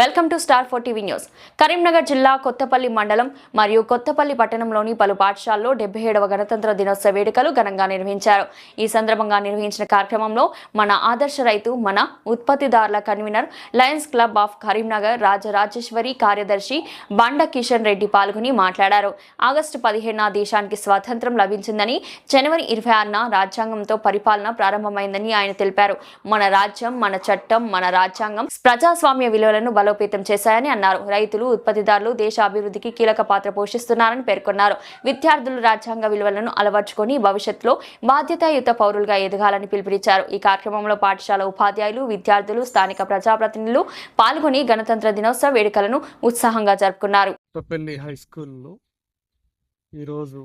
Welcome to star four TV news. Karimnagar జిల్లా కొత్తపల్లి మండలం మరియు కొత్తపల్లి పట్టణంలోని పలు పాఠశాలలో డెబ్బై ఏడవ గణతంత్ర దినోత్సవ వేడుకలు ఘనంగా నిర్వహించారు. ఈ సందర్భంగా నిర్వహించిన కార్యక్రమంలో మన ఆదర్శ రైతు మన ఉత్పత్తిదారుల convener lions club of Karimnagar Rajarajeshwari కార్యదర్శి బండ కిషన్ రెడ్డి పాల్గొని మాట్లాడారు. ఆగస్టు పదిహేడున దేశానికి స్వాతంత్రం లభించిందని జనవరి ఇరవై ఆరున రాజ్యాంగంతో పరిపాలన ప్రారంభమైందని ఆయన తెలిపారు. మన రాజ్యం మన చట్టం మన రాజ్యాంగం ప్రజాస్వామ్య విలువలను బలోపేతం చేశాయని అన్నారు. రైతులు ఉత్పత్తిదారులు దేశ అభివృద్ధికి కీలక పాత్ర పోషిస్తున్నారని పేర్కొన్నారు. విద్యార్థులు రాజ్యాంగ విలువలను అలవర్చుకొని భవిష్యత్తులో బాధ్యతాయుత పౌరులుగా ఎదగాలని పిలుపునిచ్చారు. ఈ కార్యక్రమంలో పాఠశాల ఉపాధ్యాయులు విద్యార్థులు స్థానిక ప్రజాప్రతినిధులు పాల్గొని గణతంత్ర దినోత్సవ వేడుకలను ఉత్సాహంగా జరుపుకున్నారు. కొత్తపల్లి హై స్కూల్లో ఈరోజు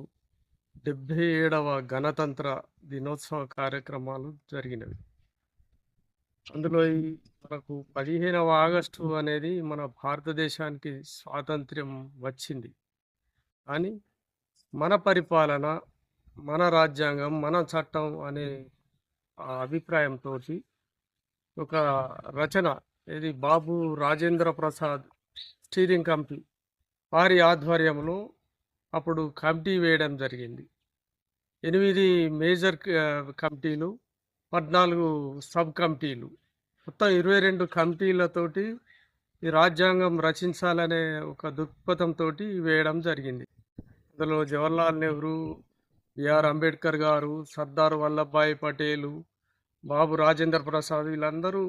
ఏడవ గణతంత్ర దినోత్సవ కార్యక్రమాలు జరిగినవి. అందులో ఈ మనకు పదిహేనవ ఆగస్టు అనేది మన భారతదేశానికి స్వాతంత్ర్యం వచ్చింది. కానీ మన పరిపాలన మన రాజ్యాంగం మన చట్టం అనే అభిప్రాయంతో ఒక రచన ఇది బాబు రాజేంద్ర ప్రసాద్ స్టీరింగ్ కమిటీ వారి ఆధ్వర్యంలో అప్పుడు కమిటీ వేయడం జరిగింది. ఎనిమిది మేజర్ కమిటీలు పద్నాలుగు సబ్ కమిటీలు. మొత్తం ఇరవై రెండు కమిటీలతోటి ఈ రాజ్యాంగం రచించాలనే ఒక దృక్పథంతో వేయడం జరిగింది. అందులో జవహర్లాల్ నెహ్రూ బిఆర్ అంబేద్కర్ గారు సర్దార్ వల్లభాయ్ పటేలు బాబు రాజేంద్ర ప్రసాద్ వీళ్ళందరూ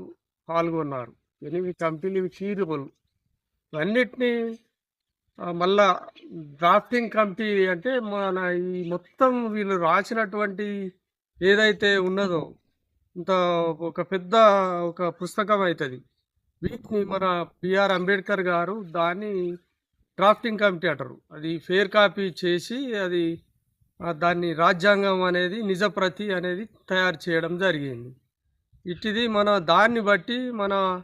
పాల్గొన్నారు. ఎనిమిది కమిటీలు కీరుబులు ఇవన్నిటినీ మళ్ళా డ్రాఫ్టింగ్ కమిటీ అంటే మన ఈ మొత్తం వీళ్ళు రాసినటువంటి ఏదైతే ఉన్నదో ఇంత ఒక పెద్ద ఒక పుస్తకం అవుతుంది వీటిని మన బిఆర్ అంబేద్కర్ గారు దాన్ని డ్రాఫ్టింగ్ కమిటీ అంటారు. అది ఫేర్ కాపీ చేసి అది దాన్ని రాజ్యాంగం అనేది నిజప్రతి అనేది తయారు చేయడం జరిగింది. ఇట్టిది మన దాన్ని బట్టి మన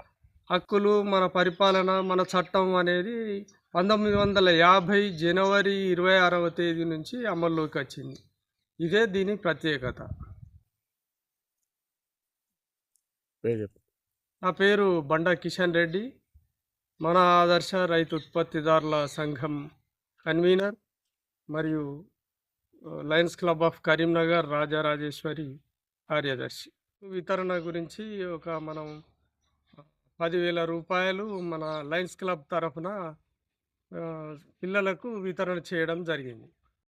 హక్కులు మన పరిపాలన మన చట్టం అనేది పంతొమ్మిది వందల యాభై జనవరి ఇరవై ఆరవ తేదీ నుంచి అమల్లోకి వచ్చింది. ఇదే దీని ప్రత్యేకత. నా పేరు బండా కిషన్ రెడ్డి. మన ఆదర్శ రైతు ఉత్పత్తిదారుల సంఘం కన్వీనర్ మరియు lions club of Karimnagar Rajarajeshwari కార్యదర్శి. వితరణ గురించి ఒక మనం పదివేల రూపాయలు మన లయన్స్ క్లబ్ తరఫున పిల్లలకు వితరణ చేయడం జరిగింది.